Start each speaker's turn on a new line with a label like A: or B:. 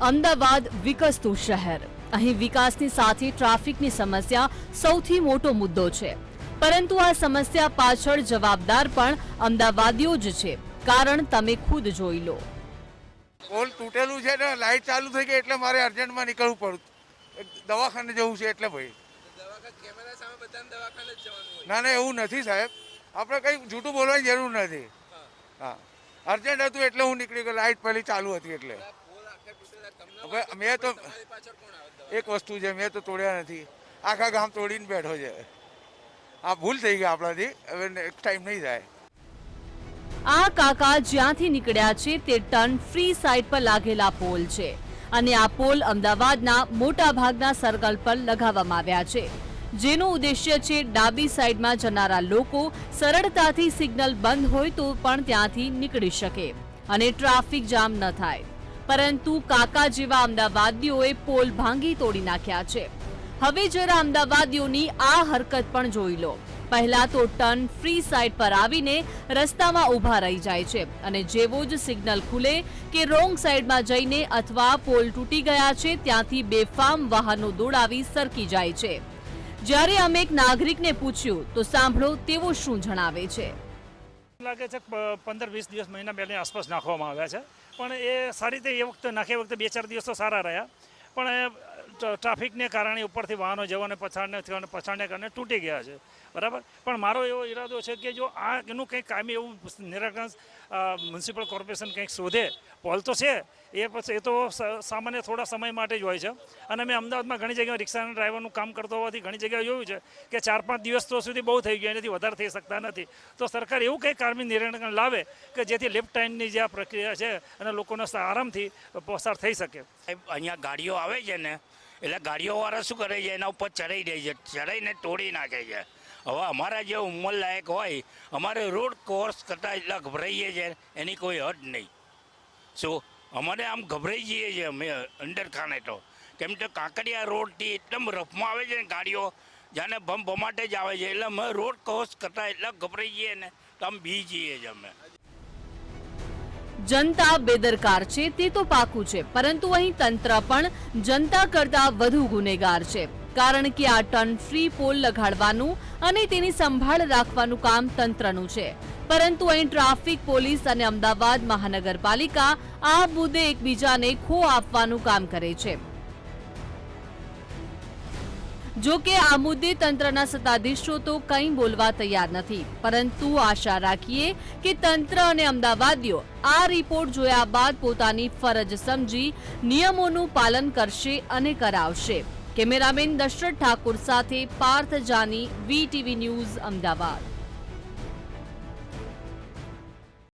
A: અમદાવાદ વિકસતું શહેર. અહીં વિકાસની સાથે ટ્રાફિકની સમસ્યા સૌથી મોટો મુદ્દો છે. પરંતુ આ સમસ્યા પાછળ જવાબદાર પણ અમદાવાદીઓ જ છે. કારણ તમે ખુદ જોઈ લો.
B: પોલ તૂટેલું છે ને લાઇટ ચાલુ થઈ ગઈ એટલે મારે અર્જન્ટમાં નીકળવું પડ્યું. દવાખાને જવું છે એટલે ભાઈ. ના ના, એવું નથી સાહેબ. આપણે કંઈ જૂઠું બોલવાની જરૂર નથી. હા. અર્જન્ટ હતું એટલે હું નીકળી ગયો. લાઇટ પહેલી ચાલુ હતી એટલે. હવે મેં તો એક વસ્તુ છે મેં તો તોડ્યા નથી. આખા ગામ તોડીને બેઠો છે. આ ભૂલ થઈ ગઈ આપણાથી. હવે નેક્સ્ટ ટાઈમ નહીં થાય.
A: આ કાકા જ્યાંથી નીકળ્યા છે તે ટર્ન ફ્રી સાઇડ પર લાગેલા પોલ છે. અને આ પોલ અમદાવાદના મોટા ભાગના સર્કલ પર લગાવવામાં આવ્યા છે. જેનો ઉદ્દેશ્ય છે ડાબી સાઈડમાં જનારા લોકો સરળતાથી સિગ્નલ બંધ હોય તો પણ ત્યાંથી નીકળી શકે. અને ટ્રાફિક જામ ન થાય. પરંતુ કાકા જેવા અમદાવાદીઓએ પોલ ભાંગી તોડી નાખ્યા છે. હવે જરા અમદાવાદીઓની આ હરકત પણ જોઈ લો. પહેલા તો ટર્ન ફ્રી સાઇડ પર આવીને રસ્તામાં ઊભા રહી જાય છે અને જેવો જ સિગ્નલ ખુલે કે રોંગ સાઈડમાં જઈને અથવા પોલ તૂટી ગયા છે ત્યાંથી બેફામ વાહનો દોડાવી સરકી જાય છે. જ્યારે અમે એક નાગરિકને પૂછ્યું, તો સાંભળો તેવો શું જણાવે છે?
C: લાગે છે પંદર વીસ દિવસ મહિના પહેલાં આસપાસ નાખવામાં આવ્યા છે. પણ એ સારી રીતે એ વખતે નાખ્યા વખતે બે ચાર દિવસ તો સારા રહ્યા. પણ એ ટ્રાફિકને કારણે ઉપરથી વાહનો જવાને પછાડને પછાડને કારણે તૂટી ગયા છે. બરાબર? પણ મારો એવો ઈરાદો છે કે જો આ એનું કંઈક કાયમી એવું નિરાકરણ મ્યુનિસિપલ કોર્પોરેશન કંઈક શોધે, પોલ તો છે, એ પછી એ તો સામાન્ય થોડા સમય માટે જ હોય છે. અને મેં અમદાવાદમાં ઘણી જગ્યાએ રિક્ષાના ડ્રાઈવરનું કામ કરતો હોવાથી ઘણી જગ્યાએ જોયું છે કે ચાર પાંચ દિવસ તો સુધી બહુ થઈ ગયા, એનાથી વધારે થઈ શકતા નથી. તો સરકાર એવું કંઈક કાયમી નિરાકરણ લાવે કે જેથી લેફ્ટ ટાઈમની જે આ પ્રક્રિયા છે અને લોકોને આરામથી પસાર થઈ શકે.
D: અહીંયા ગાડીઓ આવે છે ને, એટલે ગાડીઓવાળા શું કરે છે? એના ઉપર ચડાઈ દે છે. ચડાઈને તોડી નાખે છે. હવે અમારા જે ઉંમરલાયક હોય, અમારે રોડ કોર્સ કરતાં એટલા ગભરાઈએ છે, એની કોઈ હદ નહીં. શું? અમારે આમ ગભરાઈ જઈએ છીએ અમે અંદર ખાને તો. કેમ કે કાંકરિયા રોડથી એકદમ રફમાં આવે છે ને ગાડીઓ, જાણે ભમ ભમાટે જ આવે છે. એટલે અમે રોડ કોર્સ કરતાં એટલા ગભરાઈ જઈએ ને, તો આમ બી જઈએ છીએ અમે.
A: જનતા બેદરકાર છે, તે તો પાકું છે, પરંતુ અહીં તંત્ર પણ જનતા કરતા વધુ ગુનેગાર છે. કારણ કે આ ટર્ન ફ્રી પોલ લગાડવાનું અને તેની સંભાળ રાખવાનું કામ તંત્રનું છે. પરંતુ અહીં ટ્રાફિક પોલીસ અને અમદાવાદ મહાનગરપાલિકા આ મુદ્દે એકબીજાને ખો આપવાનું કામ કરે છે. જો કે આ મુદ્દે તંત્રના સત્તાધીશો તો કંઈ બોલવા તૈયાર નથી. પરંતુ આશા રાખીએ કે તંત્ર અને અમદાવાદીઓ આ રિપોર્ટ જોયા બાદ પોતાની ફરજ સમજી નિયમોનું પાલન કરશે અને કરાવશે. કેમેરામેન દશરથ ઠાકુર સાથે પાર્થ જાની, વીટીવી ન્યૂઝ, અમદાવાદ.